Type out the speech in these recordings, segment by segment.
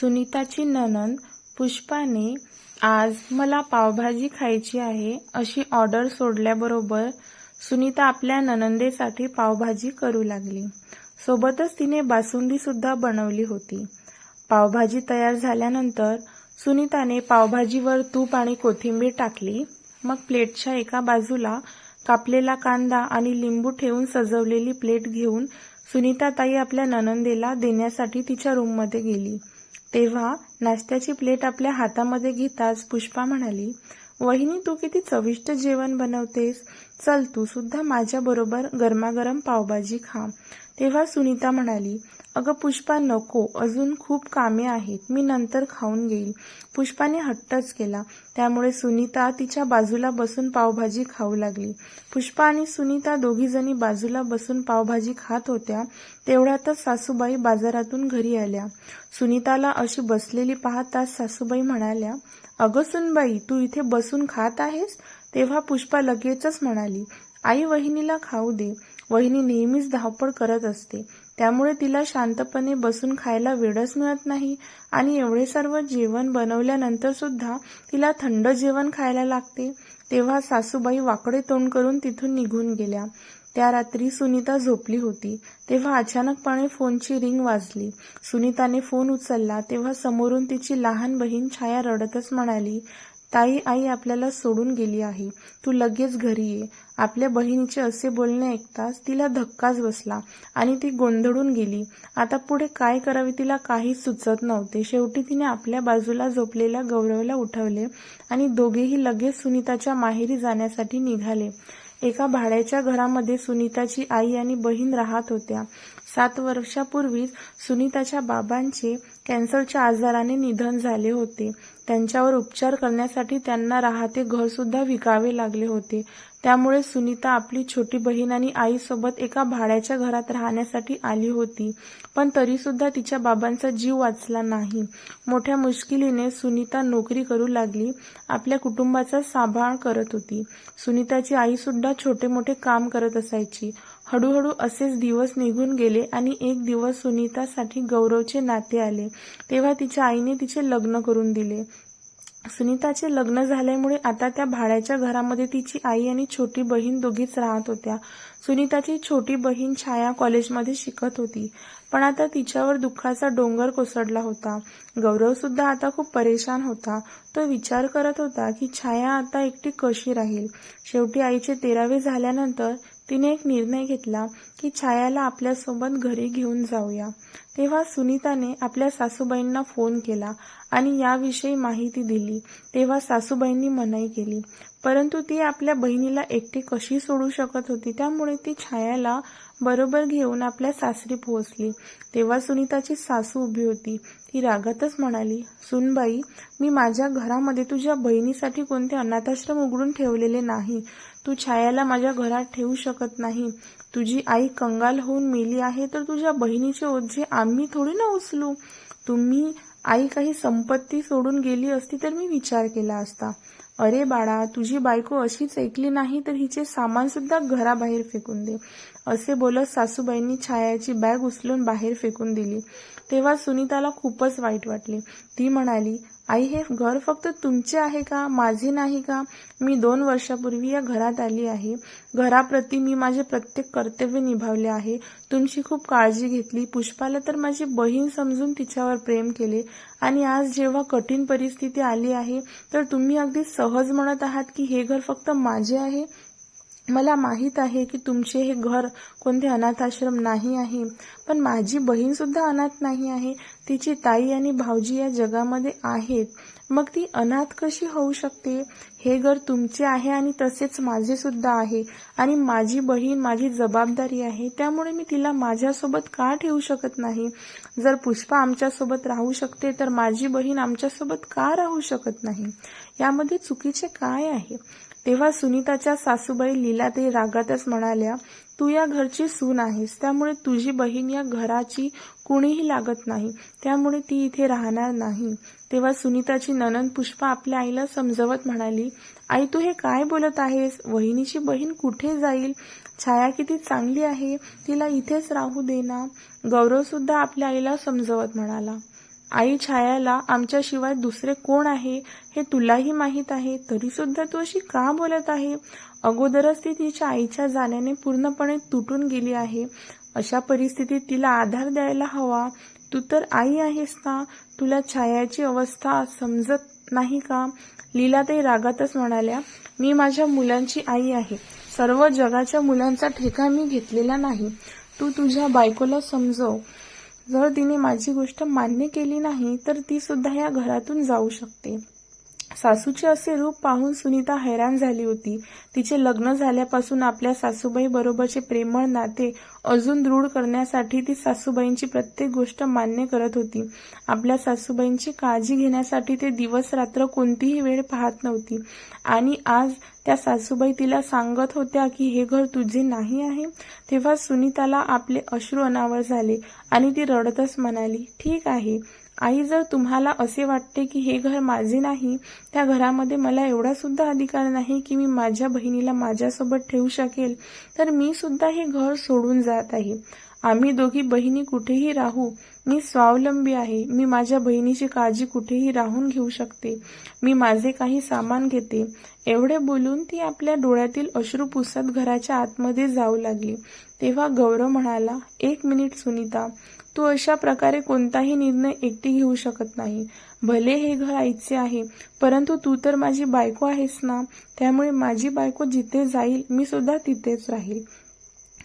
सुनीताची ननंद पुष्पाने आज मला पावभाजी खायची आहे अशी ऑर्डर सोडल्याबरोबर सुनीता आपल्या ननंदेसाठी पावभाजी करू लागली. सोबतच तिने बासुंदी सुद्धा बनवली होती. पावभाजी तयार झाल्यानंतर सुनीताने पावभाजीवर तूप आणि कोथिंबीर टाकली. मग प्लेटच्या एका बाजूला कापलेला कांदा आणि लिंबू ठेवून सजवलेली प्लेट घेऊन सुनीता ताई आपल्या ननंदेला देण्यासाठी तिच्या रूममध्ये गेली. तेव्हा नाश्त्याची प्लेट आपल्या हातामध्ये घेताच पुष्पा म्हणाली वहिनी तू किती चविष्ट जेवण बनवतेस. चल तू सुद्धा माझ्याबरोबर गरमागरम पावभाजी खा. तेव्हा सुनीता म्हणाली अगं पुष्पा नको. अजून खूप कामे आहेत. मी नंतर खाऊन घेईल. पुष्पाने हट्टच केला. त्यामुळे सुनीता तिच्या बाजूला बसून पावभाजी खाऊ लागली. पुष्पा आणि सुनीता दोघीजणी बाजूला बसून पावभाजी खात होत्या. तेवढ्यातच सासूबाई बाजारातून घरी आल्या. सुनीताला अशी बसलेली पाहताच सासूबाई म्हणाल्या अगं सुनबाई तू इथे बसून खात आहेस? तेव्हा पुष्पा लगेचच म्हणाली आई वहिनीला खाऊ दे. वहिनी नेहमीच धावपळ करत असते. त्यामुळे तिला शांतपणे बसून खायला वेळच मिळत नाही आणि एवढे सर्व जेवण बनवल्यानंतर सुद्धा तिला थंड जेवण खायला लागते. तेव्हा सासूबाई वाकडे तोंड करून तिथून निघून गेल्या. त्या रात्री सुनीता झोपली होती. तेव्हा अचानकपणे फोनची रिंग वाजली. सुनीताने फोन उचलला. तेव्हा समोरून तिची लहान बहीण छाया रडतच म्हणाली ताई आई आपल्याला सोडून गेली आहे. तू लगेच घरी ये. आपल्या बहिणीचे असे बोलणे ऐकताच तिला धक्काच बसला आणि ती गोंधळून गेली. आता पुढे काय करावे तिला काहीच सुचत नव्हते. शेवटी तिने आपल्या बाजूला झोपलेल्या गौरवला उठवले आणि दोघेही लगेच सुनीताच्या माहेरी जाण्यासाठी निघाले. एका भाड्याच्या घरामध्ये सुनीताची आई आणि बहीण राहत होत्या. सात वर्षापूर्वीच सुनीताच्या बाबांचे कॅन्सरच्या आजाराने निधन झाले होते. त्यांच्यावर उपचार करण्यासाठी त्यांना राहते घरसुद्धा विकावे लागले होते. त्यामुळे सुनीता आपली छोटी बहीण आणि आईसोबत एका भाड्याच्या घरात राहण्यासाठी आली होती. पण तरीसुद्धा तिच्या बाबांचा जीव वाचला नाही. मोठ्या मुश्किलीने सुनीता नोकरी करू लागली. आपल्या कुटुंबाचा सांभाळ करत होती. सुनीताची आईसुद्धा छोटे मोठे काम करत असायची. हळूहळू असेच दिवस निघून गेले आणि एक दिवस सुनीतासाठी गौरवचे नाते आले. तेव्हा तिच्या आईने तिचे लग्न करून दिले. सुनीताचे लग्न झाल्यामुळे आता त्या भाड्याच्या घरामध्ये तिची आई आणि छोटी बहीण दोघीच राहत होत्या. सुनीताची छोटी बहीण छाया कॉलेजमध्ये शिकत होती. पण आता तिच्यावर दुःखाचा डोंगर कोसळला होता. गौरव सुद्धा आता खूप परेशान होता. तो विचार करत होता की छाया आता एकटी कशी राहील? शेवटी आईचे तेरावे झाल्यानंतर तिने एक निर्णय घेतला की छायाला आपल्यासोबत घरी घेऊन जाऊया. तेव्हा सुनीताने आपल्या सासूबाईंना फोन केला आणि याविषयी माहिती दिली. तेव्हा सासूबाईंनी मनाई केली. परंतु ती आपल्या बहिणीला एकटी कशी सोडू शकत होती त्यामुळे ती छायाला बरोबर घेऊन आपल्या सासरी पोहोचली. तेव्हा सुनीताची सासू उभी होती. ती रागातच म्हणाली सुनबाई मी माझ्या घरामध्ये तुझ्या बहिणीसाठी कोणते अनाथाश्रम उघडून ठेवलेले नाही. तू छायाला माझ्या घरात ठेवू शकत नाही. तुझी आई कंगाल होऊन मेली आहे तर तुझ्या बहिणीचे ओझे आम्ही थोडी ना उचलू. तुम्ही आई काही संपत्ती सोडून गेली असती तर मी विचार केला असता. अरे बाळा तुझी बायको अशीच ऐकली नाही तर हिचे सामान सुद्धा घराबाहेर फेकून दे. असे बोलत सासूबाईंनी छायाची बॅग उचलून बाहेर फेकून दिली. तेव्हा सुनीताला खूपच वाईट वाटले. ती म्हणाली आई हे घर फक्त तुमचे आहे का? माझे नाही का? मी दोन वर्षापूर्वी या घरात आली आहे. घराप्रती मी माझे प्रत्येक कर्तव्य निभावले आहे. तुमची खूप काळजी घेतली. पुष्पाला तर माझी बहीण समजून तिच्यावर प्रेम केले. आणि आज जेव्हा कठीण परिस्थिती आली आहे तर तुम्ही अगदी सहज म्हणत आहात की हे घर फक्त माझे आहे? मला माहीत आहे की तुमचे हे घर कोणते अनाथाश्रम नाही आहे पण माझी बहीण सुद्धा अनाथ नाही आहे. तिची ताई आणि भाऊजी या जगामध्ये आहेत. मग ती अनाथ कशी होऊ शकते? हे घर तुमचे आहे आणि तसेच माझे सुद्धा आहे. आणि माझी बहीण माझी जबाबदारी आहे त्यामुळे मी तिला माझ्यासोबत का ठेवू शकत नाही? जर पुष्पा आमच्यासोबत राहू शकते तर माझी बहीण आमच्यासोबत का राहू शकत नाही? यामध्ये चुकीचे काय आहे? तेव्हा सुनीताच्या सासूबाई लीलाताई रागातच म्हणाल्या तू या घरची सून आहेस. त्यामुळे तुझी बहीण या घराची कुणीही लागत नाही. त्यामुळे ती इथे राहणार नाही. तेव्हा सुनीताची ननंद पुष्पा आपल्या आईला समजवत म्हणाली आई तू हे काय बोलत आहेस? वहिनीची बहीण कुठे जाईल? छाया किती चांगली आहे. तिला इथेच राहू दे ना. गौरव सुद्धा आपल्या आईला समजवत म्हणाला. आई छायाला आमच्याशिवाय दुसरे कोण आहे हे तुलाही माहीत आहे तरी सुद्धा तू अशी का बोलत आहे? अगोदरच ती तिच्या आईच्या जाण्याने पूर्णपणे तुटून गेली आहे. अशा परिस्थितीत तिला आधार द्यायला हवा. तू तर आई आहेस ना? तुला छायाची अवस्था समजत नाही का? लीलाताई रागातच म्हणाल्या मी माझ्या मुलांची आई आहे. सर्व जगाच्या मुलांचा ठेका मी घेतलेला नाही. तू तुझ्या बायकोला समजव. जर तिने माझी गोष्ट मान्य केली नाही तर ती सुद्धा या घरातून जाऊ शकते. सासूचे असे रूप पाहून सुनीता हैराण झाली होती. तिचे लग्न झाल्यापासून आपल्या सासूबाई बरोबरचे प्रेमळ नाते अजून दृढ करण्यासाठी ती सासूबाईंची प्रत्येक गोष्ट मान्य करत होती. आपल्या सासूबाईंची काळजी घेण्यासाठी ते दिवस रात्र कोणतीही वेळ पाहत नव्हती. आणि आज त्या सासूबाई तिला सांगत होत्या की हे घर तुझे नाही आहे. तेव्हा सुनीताला आपले अश्रू अनावर झाले आणि ती रडतच म्हणाली ठीक आहे. आई जर तुम्हाला असे वाटते की हे घर माझे नाही त्या घरामध्ये मला एवढा सुद्धा अधिकार नाही की मी माझ्या बहिणीला माझ्यासोबत ठेवू शकेल तर मी सुद्धा हे घर सोडून जात आहे. आम्ही दोघी बहिणी कुठेही राहू मी स्वावलंबी आहे मी माझ्या बहिणीची काळजी कुठेही राहून घेऊ शकते मी माझे काही सामान घेते. एवढे बोलून ती आपल्या डोळ्यातील अश्रू पुसत घराच्या आतमध्ये जाऊ लागली. तेव्हा गौरव म्हणाला एक मिनिट सुनीता तू अशा प्रकारे कोणताही निर्णय एकटी घेऊ शकत नाही. भले हे घर आईचे आहे परंतु तू तर माझी बायको आहेस ना? त्यामुळे माझी बायको जिथे जाईल मी सुद्धा तिथेच राहील.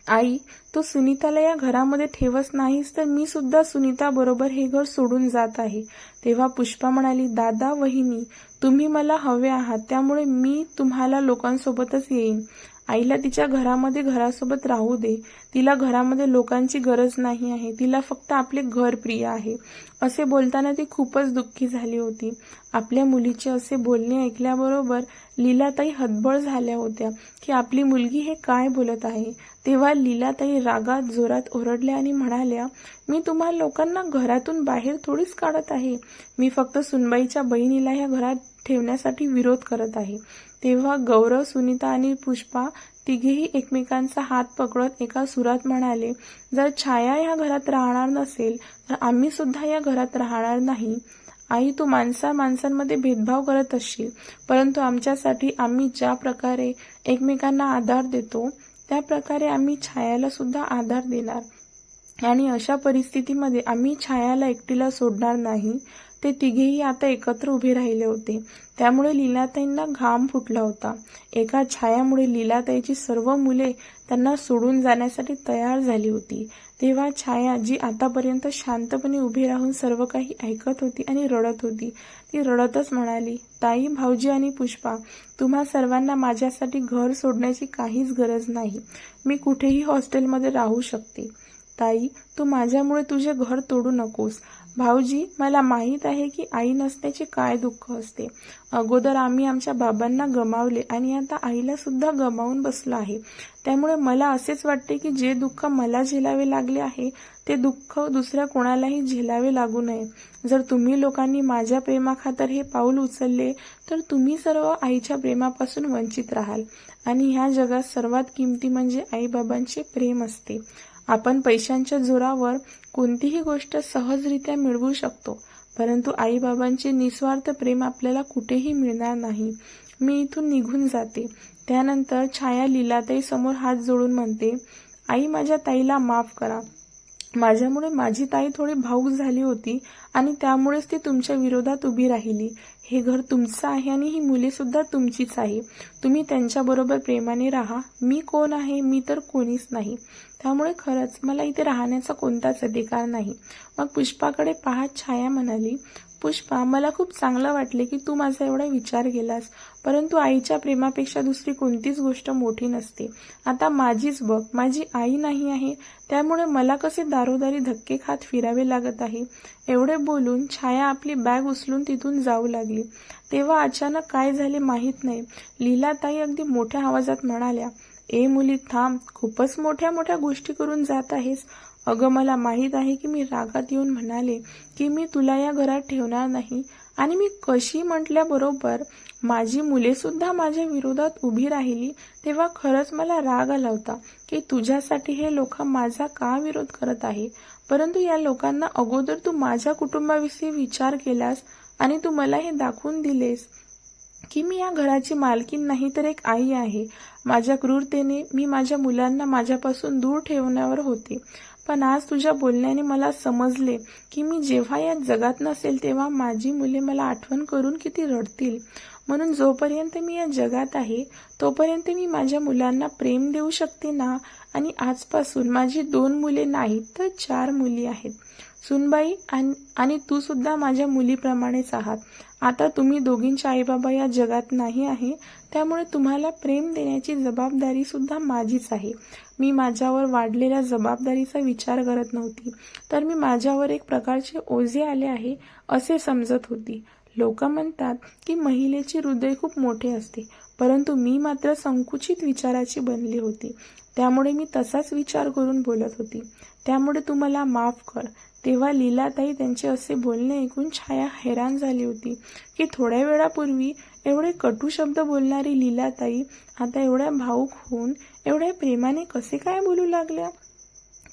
आई तू सुनीताला या घरामध्ये ठेवत नाहीस तर मी सुद्धा सुनीता बरोबर हे घर सोडून जात आहे. तेव्हा पुष्पा म्हणाली दादा वहिनी तुम्ही मला हवे आहात त्यामुळे मी तुम्हाला लोकांसोबतच येईन. आईला तिच्या घरामध्ये घरासोबत राहू दे. तिला घरामध्ये लोकांची गरज नाही आहे. तिला फक्त आपले घर प्रिय आहे. असे बोलताना ती खूपच दुःखी झाली होती. आपल्या मुलीचे असे बोलणे ऐकल्याबरोबर लीलाताई हतबळ झाल्या होत्या की आपली मुलगी हे काय बोलत आहे? तेव्हा लीलाताई रागात जोरात ओरडल्या आणि म्हणाल्या मी तुम्हा लोकांना घरातून बाहेर थोडीच काढत आहे. मी फक्त सुनबाईच्या बहिणीला ह्या घरात ठेवण्यासाठी विरोध करत आहे. तेव्हा गौरव सुनीता आणि पुष्पा तिघेही एकमेकांचा हात पकडत एका सुरात म्हणाले जर छाया या घरात राहणार नसेल तर आम्ही सुद्धा या घरात राहणार नाही. आई तू माणसा माणसांमध्ये भेदभाव करत असशील परंतु आमच्यासाठी आम्ही ज्या प्रकारे एकमेकांना आधार देतो त्या प्रकारे आम्ही छायाला सुद्धा आधार देणार. आणि अशा परिस्थितीमध्ये आम्ही छायाला एकटीला सोडणार नाही. ते तिघेही आता एकत्र उभे राहिले होते. त्यामुळे लीलाताईंना घाम फुटला होता. एका छायामुळे लीलाताईची सर्व मुले त्यांना सोडून जाण्यासाठी तयार झाली होती. तेव्हा छाया जी आतापर्यंत शांतपणे उभी राहून सर्व काही ऐकत होती आणि रडत होती ती रडतच म्हणाली ताई भाऊजी आणि पुष्पा तुम्हा सर्वांना माझ्यासाठी घर सोडण्याची काहीच गरज नाही. मी कुठेही हॉस्टेलमध्ये राहू शकते. ताई तू माझ्यामुळे तुझे घर तोडू नकोस. भाऊजी मला माहीत आहे की आई नसण्याचे काय दुःख असते. अगोदर आम्ही आमच्या बाबांना गमावले आणि आता आईला सुद्धा गमावून बसलो आहे. त्यामुळे मला असेच वाटते की जे दुःख मला झेलावे लागले आहे ते दुःख दुसऱ्या कोणालाही झेलावे लागू नये. जर तुम्ही लोकांनी माझ्या प्रेमाखातर हे पाऊल उचलले तर तुम्ही सर्व आईच्या प्रेमापासून वंचित राहाल. आणि ह्या जगात सर्वात किमती म्हणजे आईबाबांचे प्रेम असते. आपण पैशांच्या जोरावर कोणतीही गोष्ट सहजरित्या मिळवू शकतो. परंतु आईबाबांचे निस्वार्थ प्रेम आपल्याला कुठेही मिळणार नाही. मी इथून निघून जाते. त्यानंतर छाया लीलाताई समोर हात जोडून म्हणते आई माझ्या ताईला माफ करा. माझ्यामुळे माझी ताई थोडी भाऊक झाली होती आणि त्यामुळेच ती तुमच्या विरोधात उभी राहिली. हे घर तुमचं आहे आणि ही मुले सुद्धा तुमचीच आहे. तुम्ही त्यांच्याबरोबर प्रेमाने राहा. मी कोण आहे? मी तर कोणीच नाही. त्यामुळे खरंच मला इथे राहण्याचा कोणताच अधिकार नाही. मग पुष्पाकडे पाहत छाया म्हणाली पुष्पा मला खूप चांगलं वाटले की तू माझा एवढा विचार केलास. परंतु आईच्या प्रेमापेक्षा दुसरी कोणतीच गोष्ट मोठी नसते. आता माझीच बघ माझी आई नाही आहे त्यामुळे मला कसे दारोदारी धक्के खात फिरावे लागत आहे? एवढे बोलून छाया आपली बॅग उचलून तिथून जाऊ लागली. तेव्हा अचानक काय झाले माहीत नाही. लीलाताई अगदी मोठ्या आवाजात म्हणाल्या ए मुली थांब. खूपच मोठ्या मोठ्या गोष्टी करून जात आहेस. अगं मला माहीत आहे की मी रागात येऊन म्हणाले की मी तुला या घरात ठेवणार नाही. आणि मी कशी म्हटल्याबरोबर माझी मुलेसुद्धा माझ्या विरोधात उभी राहिली तेव्हा खरंच मला राग आला होता की तुझ्यासाठी हे लोक माझा का विरोध करत आहे? परंतु या लोकांना अगोदर तू माझ्या कुटुंबाविषयी विचार केलास आणि तू मला हे दाखवून दिलेस की मी या घराची मालकीन नाही तर एक आई आहे. माझ्या क्रूरतेने मी माझ्या मुलांना माझ्यापासून दूर ठेवण्यावर होते. पण आज तुझ्या बोलण्याने मला समजले की मी जेव्हा या जगात नसेल तेव्हा माझी मुले मला आठवण करून किती रडतील. म्हणून जोपर्यंत मी या जगात आहे तोपर्यंत मी माझ्या मुलांना प्रेम देऊ शकते ना? आणि आजपासून माझी दोन मुले नाहीत तर चार मुली आहेत. सुनबाई आणि आणि तू सुद्धा माझ्या मुलीप्रमाणेच आहात. आता तुम्ही दोघींचे आईबाबा या जगात नाही आहे त्यामुळे तुम्हाला प्रेम देण्याची जबाबदारी सुद्धा माझीच आहे. मी माझ्यावर वाढलेल्या जबाबदारीचा विचार करत नव्हती तर मी माझ्यावर एक प्रकारचे ओझे आले आहे असे समजत होती. लोक म्हणतात की महिलेचे हृदय खूप मोठे असते परंतु मी मात्र संकुचित विचाराची बनली होती. त्यामुळे मी तसाच विचार करून बोलत होती. त्यामुळे तू मला माफ कर. तेव्हा लीलाताई त्यांचे असे बोलणे ऐकून छाया हैराण झाली होती. की थोड्या वेळापूर्वी एवढे कटू शब्द बोलणारी लीलाताई आता एवढ्या भाऊक होऊन एवढ्या प्रेमाने कसे काय बोलू लागल्या?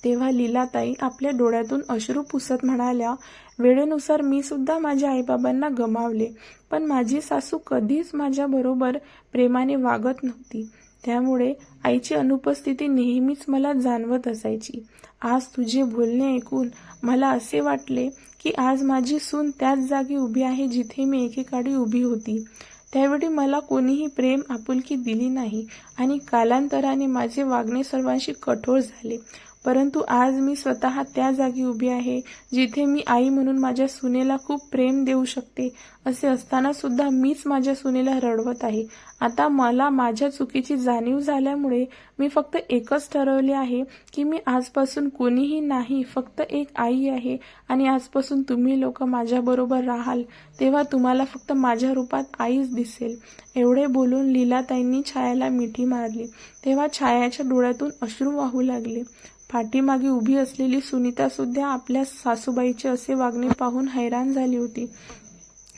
तेव्हा लीलाताई आपल्या डोळ्यातून अश्रू पुसत म्हणाल्या वेळेनुसार मी सुद्धा माझ्या आईबाबांना गमावले पण माझी सासू कधीच माझ्याबरोबर प्रेमाने वागत नव्हती. त्यामुळे आईची अनुपस्थिती नेहमीच मला जाणवत असायची. आज तुझे बोलणे ऐकून मला असे वाटले की आज माझी सून त्याच जागी उभी आहे जिथे मी एकेकाळी उभी होती. त्यावेळी मला कोणीही प्रेम आपुलकी दिली नाही आणि कालांतराने माझे वागणे सर्वांशी कठोर झाले. परंतु आज मी स्वतः त्या जागी उभी आहे जिथे मी आई म्हणून माझ्या सुनेला खूप प्रेम देऊ शकते असे असताना सुद्धा मीच माझ्या सुनेला रडवत आहे. आता मला माझ्या चुकीची जाणीव झाल्यामुळे मी फक्त एकच ठरवले आहे की मी आजपासून कोणीही नाही फक्त एक आई आहे आणि आजपासून तुम्ही लोक माझ्याबरोबर राहाल तेव्हा तुम्हाला फक्त माझ्या रूपात आईच दिसेल. एवढे बोलून लीलाताईंनी छायाला मिठी मारली. तेव्हा छायाच्या डोळ्यातून अश्रू वाहू लागले. पाठीमागे उभी असलेली सुनीता सुद्धा आपल्या सासूबाईचे असे वागणे पाहून हैराण झाली होती.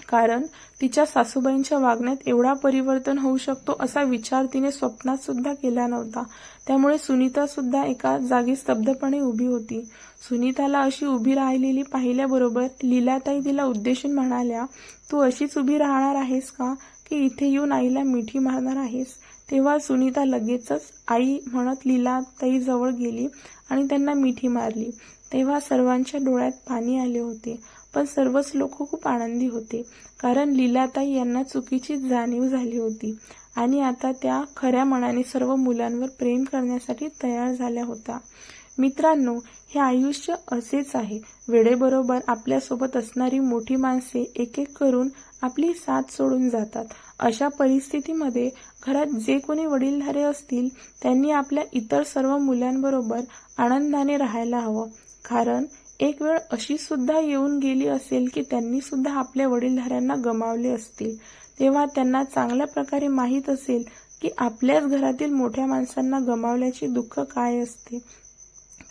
कारण तिच्या सासूबाईंच्या वागण्यात एवढा परिवर्तन होऊ शकतो असा विचार तिने स्वप्नात सुद्धा केला नव्हता. त्यामुळे सुनीता सुद्धा एका जागी स्तब्धपणे उभी होती. सुनीताला अशी उभी राहिलेली पाहिल्याबरोबर लीलाताई तिला उद्देशून म्हणाल्या तू अशीच उभी राहणार आहेस का? की इथे येऊन आईला मिठी मारणार आहेस? तेव्हा सुनीता लगेचच आई म्हणत लीलाताई जवळ गेली आणि त्यांना मिठी मारली. तेव्हा सर्वांच्या डोळ्यात पाणी आले होते पण सर्वच लोक खूप आनंदी होते कारण लीलाताई यांना चुकीची जाणीव झाली होती आणि आता त्या खऱ्या मनाने सर्व मुलांवर प्रेम करण्यासाठी तयार झाल्या होत्या. मित्रांनो हे आयुष्य असेच आहे. वेळेबरोबर आपल्यासोबत असणारी मोठी माणसे एक एक करून आपली साथ सोडून जातात. अशा परिस्थितीमध्ये घरात जे कोणी वडीलधारे असतील त्यांनी आपल्या इतर सर्व मुलांबरोबर आनंदाने राहायला हवं. कारण एक वेळ अशी सुद्धा येऊन गेली असेल की त्यांनी सुद्धा आपल्या वडीलधाऱ्यांना गमावले असतील. तेव्हा त्यांना चांगल्या प्रकारे माहीत असेल की आपल्याच घरातील मोठ्या माणसांना गमावल्याची दुःख काय असते.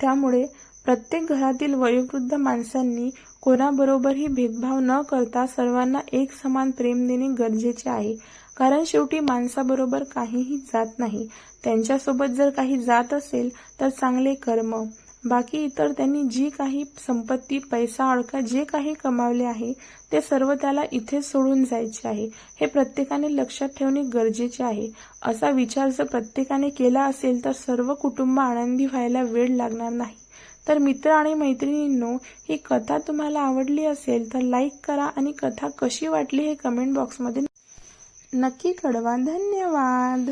त्यामुळे प्रत्येक घरातील वयोवृद्ध माणसांनी कोणाबरोबरही भेदभाव न करता सर्वांना एक समान प्रेम देणे गरजेचे आहे. कारण शेवटी माणसाबरोबर काहीही जात नाही. त्यांच्यासोबत जर काही जात असेल तर चांगले कर्म. बाकी इतर त्यांनी जी काही संपत्ती पैसा अडका जे काही कमावले आहे ते सर्व त्याला इथे सोडून जायचे आहे. हे प्रत्येकाने लक्षात ठेवणे गरजेचे आहे. असा विचार जर प्रत्येकाने केला असेल तर सर्व कुटुंब आनंदी व्हायला वेळ लागणार नाही. तर मित्र आणि मैत्रिणींनो ही कथा तुम्हाला आवडली असेल तर लाईक करा आणि कथा कशी वाटली हे कमेंट बॉक्समध्ये नक्की कळवा. धन्यवाद.